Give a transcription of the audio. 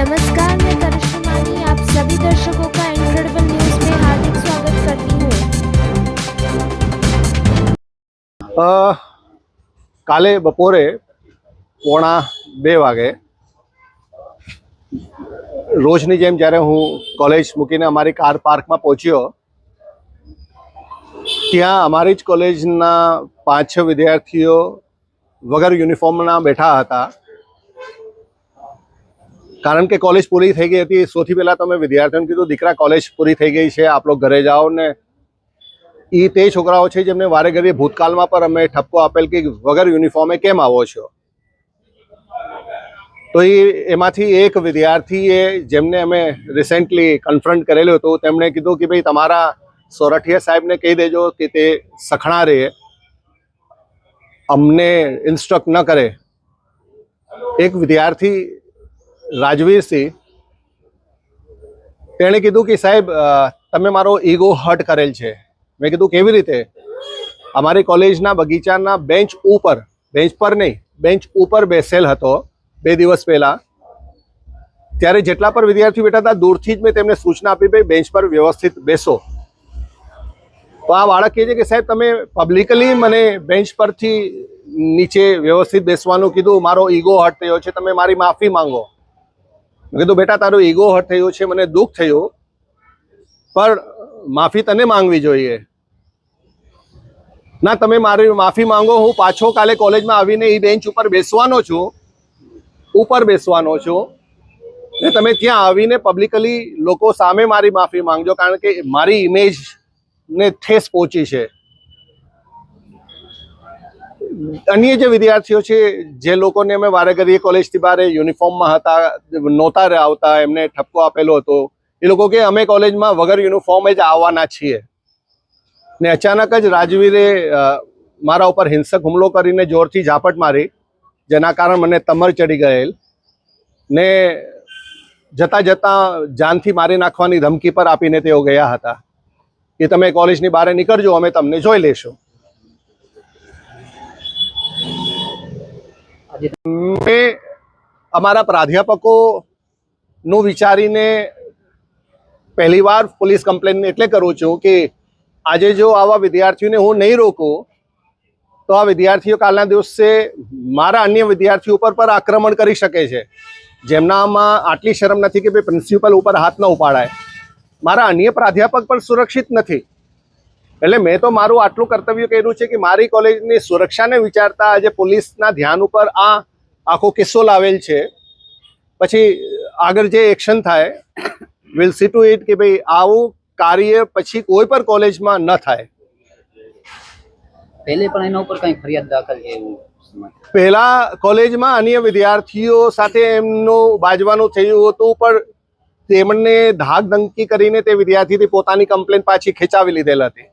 नमस्कार मैं करिश्मा मानी आप सभी दर्शकों का इनक्रेडिबल न्यूज में हार्दिक स्वागत करती हूँ અ, કાલે બપોરે પોણા બે વાગે રોજની જેમ જ્યારે હું કોલેજ મૂકીને અમારી કાર પાર્કમાં પહોંચ્યો ત્યાં અમારી જ કોલેજના પાંચ છ વિદ્યાર્થીઓ વગર યુનિફોર્મના બેઠા હતા કારણ કે કોલેજ પૂરી થઈ ગઈ હતી. સૌથી પહેલાં તમે વિદ્યાર્થીઓને કીધું, દીકરા કોલેજ પૂરી થઈ ગઈ છે. આપ લોકો ઘરે જાઓ ને. એ તે છોકરાઓ છે જેમને વારે ઘડીએ ભૂતકાળમાં પણ અમે ઠપકો આપેલ કે વગર યુનિફોર્મે કેમ આવો છો? તો એ એમાંથી એક વિદ્યાર્થીએ જેમને અમે રિસેન્ટલી કન્ફ્રન્ટ કરેલું હતું, તેમણે કીધું કે ભાઈ, તમારા સોરઠિયા સાહેબને કહી દેજો કે તે સખણા રહે. અમને ઇન્સ્ટ્રક્ટ ન કરે. એક વિદ્યાર્થી રાજવીરસિંહ, તેણે કીધું કે સાહેબ તમે મારો ઈગો હર્ટ કરેલ છે. મેં કીધું, કેવી રીતે? અમારી કોલેજના બગીચાના બેન્ચ ઉપર, બેન્ચ પર નહીં, બેન્ચ ઉપર બેસેલ હતો બે દિવસ પહેલાં. ત્યારે જેટલા પર વિદ્યાર્થીઓ બેઠા હતા, દૂરથી જ મેં તેમને સૂચના આપી, ભાઈ, બેન્ચ પર વ્યવસ્થિત બેસો. તો આ બાળક કહે છે કે, સાહેબ, તમે પબ્લિકલી મને બેન્ચ પરથી નીચે વ્યવસ્થિત બેસવાનું કીધું, મારો ઈગો હર્ટ થયો છે, તમે મારી માફી માંગો. મેં કીધું, બેટા, તારો ઈગો હટ થયો છે, મને દુઃખ થયું, પણ માફી તને માંગવી જોઈએ. ના, તમે મારી માફી માંગો, હું પાછો કાલે કોલેજમાં આવીને એ બેન્ચ ઉપર બેસવાનો છું, ઉપર બેસવાનો છું. ને તમે ત્યાં આવીને પબ્લિકલી લોકો સામે મારી માફી માંગજો, કારણ કે મારી ઇમેજ ને ઠેસ પહોંચી છે. અન્ય જે વિદ્યાર્થીઓ છે, જે લોકોને અમે વારે ઘડીએ કોલેજથી બહાર યુનિફોર્મમાં હતા, નહોતા આવતા, એમને ઠપકો આપેલો હતો. એ લોકો કે અમે કોલેજમાં વગર યુનિફોર્મ જ આવવાના છીએ. ને અચાનક જ રાજવીરે મારા ઉપર હિંસક હુમલો કરીને જોરથી ઝાપટ મારી, જેના કારણે મને તમર ચડી ગયેલ. ને જતા જતા જાનથી મારી નાખવાની ધમકી પર આપીને તેઓ ગયા હતા. કે તમે કોલેજની બહાર નીકળજો, અમે તમને જોઈ લેશું મેં અમારા પ્રાધ્યાપકોનું વિચારીને પહેલીવાર પોલીસ કમ્પ્લેન એટલે કરું છું કે આજે જો આવા વિદ્યાર્થીઓને હું નહીં રોકું, તો આ વિદ્યાર્થીઓ કાલના દિવસે મારા અન્ય વિદ્યાર્થીઓ ઉપર પર આક્રમણ કરી શકે છે. જેમનામાં આટલી શરમ નથી કે ભાઈ પ્રિન્સિપલ ઉપર હાથ ન ઉપાડાય. મારા અન્ય પ્રાધ્યાપક પણ સુરક્ષિત નથી. એટલે મેં તો મારું આટલું કર્તવ્ય કર્યું છે કે મારી કોલેજની સુરક્ષાને વિચારતા આજે પોલીસના ધ્યાન ઉપર આ આખો કિસ્સો લાવેલ છે. પછી આગળ જે એક્શન થાય વિલ સી ટુ ઇટ કે ભાઈ આવું કાર્ય પછી કોઈ પણ કોલેજમાં ન થાય. પહેલે પણ એના ઉપર કઈ ફરિયાદ દાખલ એવું પહેલા કોલેજમાં અન્ય વિદ્યાર્થીઓ સાથે એમનું બાજવાનું થયું હતું પણ તેમણે ધાક ધમકી કરીને તે વિદ્યાર્થીથી પોતાની કમ્પ્લેન પાછી ખેંચાવી લીધેલ હતી.